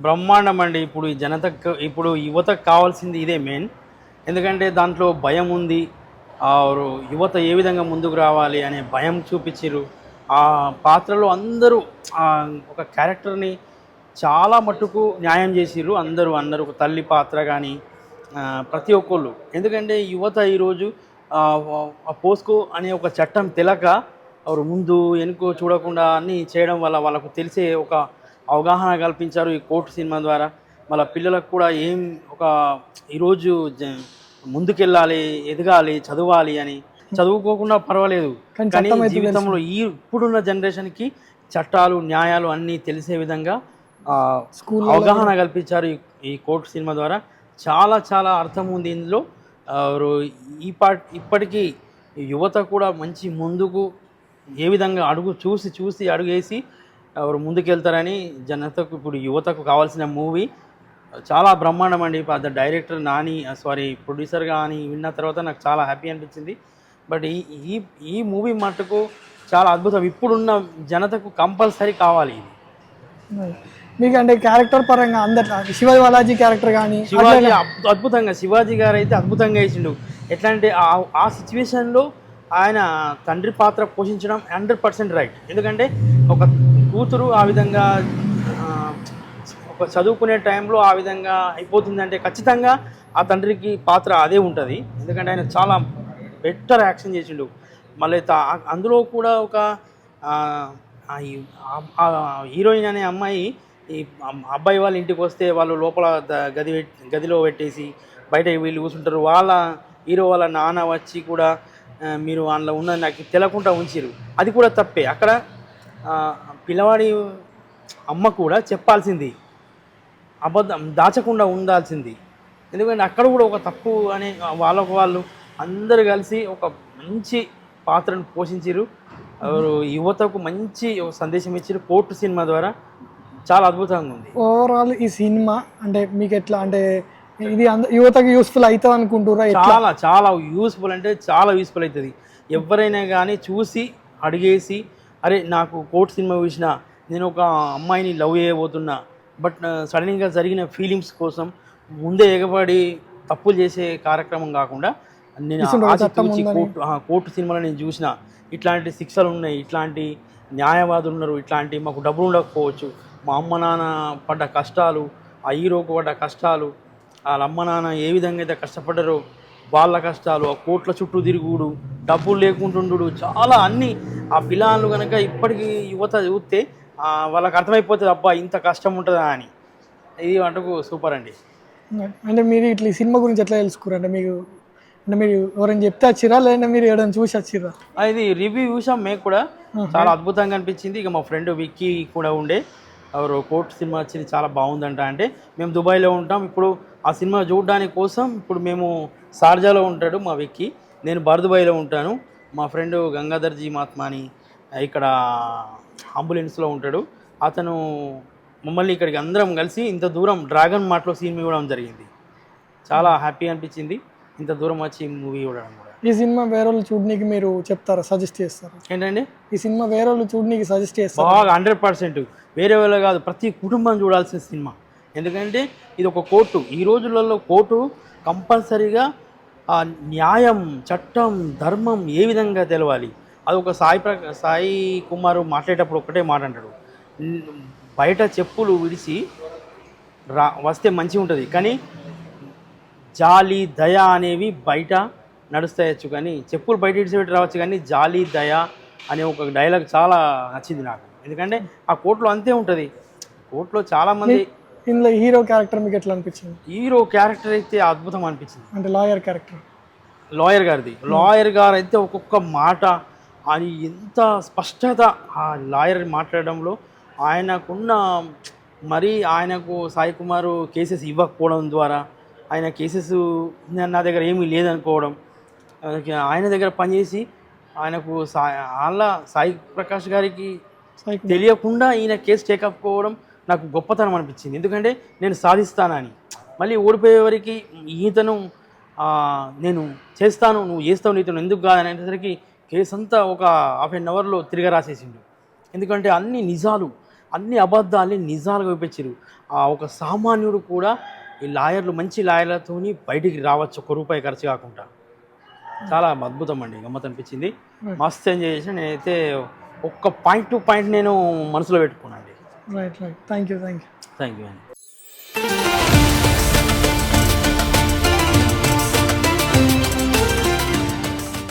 బ్రహ్మాండం అండి ఇప్పుడు ఈ జనతకు ఇప్పుడు యువతకు కావాల్సింది ఇదే మెయిన్. ఎందుకంటే దాంట్లో భయం ఉంది. యువత ఏ విధంగా ముందుకు రావాలి అనే భయం చూపించారు ఆ పాత్రలో అందరూ ఒక క్యారెక్టర్ని చాలా మట్టుకు న్యాయం చేసిర్రు. అందరూ అందరూ ఒక తల్లి పాత్ర కానీ ప్రతి ఒక్కళ్ళు. ఎందుకంటే యువత ఈరోజు ఆ, పోస్కో అనే ఒక చట్టం తెలక వారు ముందు వెనుక చూడకుండా అన్నీ చేయడం వల్ల వాళ్ళకు తెలిసే ఒక అవగాహన కల్పించారు ఈ కోర్టు సినిమా ద్వారా. వాళ్ళ పిల్లలకు కూడా ఏం ఒక ఈరోజు ముందుకెళ్ళాలి ఎదగాలి చదవాలి అని. చదువుకోకుండా పర్వాలేదు. కానీ జీవితంలో ఈ ఇప్పుడున్న జనరేషన్కి చట్టాలు న్యాయాలు అన్నీ తెలిసే విధంగా ఆ, స్కూల్లో అవగాహన కల్పించారు ఈ- కోర్టు సినిమా ద్వారా. చాలా చాలా అర్థం ఉంది ఇందులో. ఈ పా ఇప్పటికీ యువత కూడా మంచి ముందుకు ఏ విధంగా అడుగు చూసి చూసి అడుగేసి ఎవరు ముందుకెళ్తారని జనతకు ఇప్పుడు యువతకు కావాల్సిన మూవీ. చాలా బ్రహ్మాండం అండి. డైరెక్టర్ నాని సారీ ప్రొడ్యూసర్ కానీ విన్న తర్వాత నాకు చాలా హ్యాపీ అనిపించింది. బట్ ఈ ఈ ఈ మూవీ మట్టుకు చాలా అద్భుతం. ఇప్పుడున్న జనతకు కంపల్సరీ కావాలి ఇది. మీకు అంటే క్యారెక్టర్ పరంగా అందరు శివ బాలాజీ క్యారెక్టర్ కానీ శివాజీ అద్భు- అద్భుతంగా శివాజీ గారు అయితే అద్భుతంగా వేసిండు. ఎట్లా అంటే ఆ- ఆ సిచ్యువేషన్లో ఆయన తండ్రి పాత్ర పోషించడం హండ్రెడ్ పర్సెంట్ రైట్. ఎందుకంటే ఒక కూతురు ఆ విధంగా ఒక చదువుకునే టైంలో ఆ విధంగా అయిపోతుందంటే ఖచ్చితంగా ఆ తండ్రికి పాత్ర అదే ఉంటుంది. ఎందుకంటే ఆయన చాలా బెటర్ యాక్షన్ చేసిండు. మళ్ళీ అందులో కూడా ఒక హీరోయిన్ అనే అమ్మాయి ఈ అబ్బాయి వాళ్ళ ఇంటికి వస్తే వాళ్ళు లోపల గది గదిలో పెట్టేసి బయట వీళ్ళు కూర్చుంటారు. వాళ్ళ హీరో వాళ్ళ నాన్న వచ్చి కూడా మీరు అందులో ఉన్నది నాకు తెలకుండా ఉంచిరు అది కూడా తప్పే. అక్కడ పిల్లవాడి అమ్మ కూడా చెప్పాల్సింది. అబద్ధం దాచకుండా ఉండాల్సింది. ఎందుకంటే అక్కడ కూడా ఒక తప్పు అనే వాళ్ళకు వాళ్ళు అందరు కలిసి ఒక మంచి పాత్రను పోషించారు యువతకు మంచి ఒక సందేశం ఇచ్చారు కోర్టు సినిమా ద్వారా చాలా అద్భుతంగా ఉంది. ఓవరాల్ ఈ సినిమా అంటే మీకు ఎట్లా అంటే ఇది యువతకి యూస్ఫుల్ అవుతుంది అనుకుంటురా చాలా చాలా యూస్ఫుల్ అంటే చాలా యూస్ఫుల్ అవుతుంది. ఎవరైనా కానీ చూసి అడిగేసి అరే నాకు కోర్టు సినిమా చూసిన నేను ఒక అమ్మాయిని లవ్ చేయబోతున్నా బట్ సడన్గా జరిగిన ఫీలింగ్స్ కోసం ముందే ఎగబడి తప్పులు చేసే కార్యక్రమం కాకుండా నేను ఉందని. కోర్టు కోర్టు సినిమాలో నేను చూసిన ఇట్లాంటి శిక్షలు ఉన్నాయి ఇట్లాంటి న్యాయవాదులు ఉన్నారు ఇట్లాంటి మాకు డబ్బులు ఉండకపోవచ్చు మా అమ్మ నాన్న పడ్డ కష్టాలు ఆ హీరోకు పడ్డ కష్టాలు వాళ్ళ అమ్మ నాన్న ఏ విధంగా అయితే కష్టపడ్డారో వాళ్ళ కష్టాలు ఆ కోట్ల చుట్టూ తిరుగుడు డబ్బులు లేకుంటుండు చాలా అన్ని ఆ పిల్లలు కనుక ఇప్పటికీ యువత చూస్తే వాళ్ళకి అర్థమైపోతుంది అబ్బా ఇంత కష్టం ఉంటుందా అని. ఇది మటుకు సూపర్ అండి. అంటే మీరు ఇట్లా ఈ సినిమా గురించి ఎట్లా తెలుసుకున్నారు అంటే మీకు అంటే మీరు ఎవరైనా చెప్తే వచ్చిరా లేదంటే మీరు ఎవరైనా చూసి వచ్చిరా ఇది రివ్యూ చూసాం మేము కూడా. చాలా అద్భుతంగా అనిపించింది. ఇక మా ఫ్రెండ్ విక్కీ కూడా ఉండే. ఎవరు కోర్టు సినిమా వచ్చింది చాలా బాగుందంట అంటే. మేము దుబాయ్లో ఉంటాం. ఇప్పుడు ఆ సినిమా చూడడానికి కోసం ఇప్పుడు మేము షార్జాలో ఉంటాడు మా విక్కీ. నేను బర్దుబాయ్లో ఉంటాను. మా ఫ్రెండ్ గంగాధర్ జీ మహాత్మాని ఇక్కడ అంబులెన్స్లో ఉంటాడు. అతను మమ్మల్ని ఇక్కడికి అందరం కలిసి ఇంత దూరం డ్రాగన్ మాటలో సినిమా ఇవ్వడం జరిగింది. చాలా హ్యాపీ అనిపించింది. ఇంత దూరం వచ్చి మూవీ చూడడం కూడా. ఈ సినిమా వేరే వాళ్ళు చూడనీకి మీరు చెప్తారా సజెస్ట్ చేస్తారా? ఏంటండి? ఈ సినిమా వేరే వాళ్ళు చూడనీకి సజెస్ట్ చేస్తారా? బాగా హండ్రెడ్ పర్సెంట్. వేరే వాళ్ళు కాదు ప్రతి కుటుంబం చూడాల్సిన సినిమా. ఎందుకంటే ఇది ఒక కోర్టు. ఈ రోజులలో కోర్టు కంపల్సరీగా ఆ న్యాయం చట్టం ధర్మం ఏ విధంగా తెలవాలి? అది ఒక సాయి ప్ర సాయి కుమార్ మాట్లాడేటప్పుడు ఒకటే మాట అంటాడు. బయట చెప్పులు విడిచి రా వస్తే మంచి ఉంటుంది. కానీ జాలి దయ అనేవి బయట నడుస్తాయచ్చు కానీ చెప్పులు బయట ఇడిచిపెట్టి రావచ్చు కానీ జాలి దయ అనే ఒక డైలాగ్ చాలా నచ్చింది నాకు. ఎందుకంటే ఆ కోర్టులో అంతే ఉంటుంది. కోర్టులో చాలామంది ఇందులో హీరో క్యారెక్టర్ మీకు ఎట్లా అనిపించింది? హీరో క్యారెక్టర్ అయితే అద్భుతం అనిపించింది. అంటే లాయర్ క్యారెక్టర్. లాయర్ గారిది. లాయర్ గారు అయితే ఒక్కొక్క మాట అది ఎంత స్పష్టత ఆ లాయర్ మాట్లాడడంలో ఆయనకున్న మరి ఆయనకు సాయి కుమార్ కేసెస్ ఇవ్వకపోవడం ద్వారా ఆయన కేసెస్ నా దగ్గర ఏమీ లేదనుకోవడం ఆయన దగ్గర పనిచేసి ఆయనకు సా వాళ్ళ సాయి ప్రకాష్ గారికి తెలియకుండా ఈయన కేసు టేకప్పుకోవడం నాకు గొప్పతనం అనిపించింది. ఎందుకంటే నేను సాధిస్తానని. మళ్ళీ ఓడిపోయే వరకు ఈతను నేను చేస్తాను నువ్వు చేస్తావు నీతో ఎందుకు కాదని అనేసరికి కేసు అంతా ఒక హాఫ్ అన్ అవర్లో తిరిగి రాసేసిండు ఎందుకంటే అన్ని నిజాలు అన్ని అబద్ధాలని నిజాలుగా చూపించారు ఆ ఒక సామాన్యుడు కూడా ఈ లాయర్లు మంచి లాయర్లతోని బయటికి రావచ్చు ఒక రూపాయి ఖర్చు కాకుండా. చాలా అద్భుతం అండి గమ్మత్ అనిపించింది. మస్తు ఎంజాయ్ చేసిన. నేనైతే ఒక్క పాయింట్ టు పాయింట్ నేను మనసులో పెట్టుకున్నాను Right, right. Thank you, thank you. Thank you.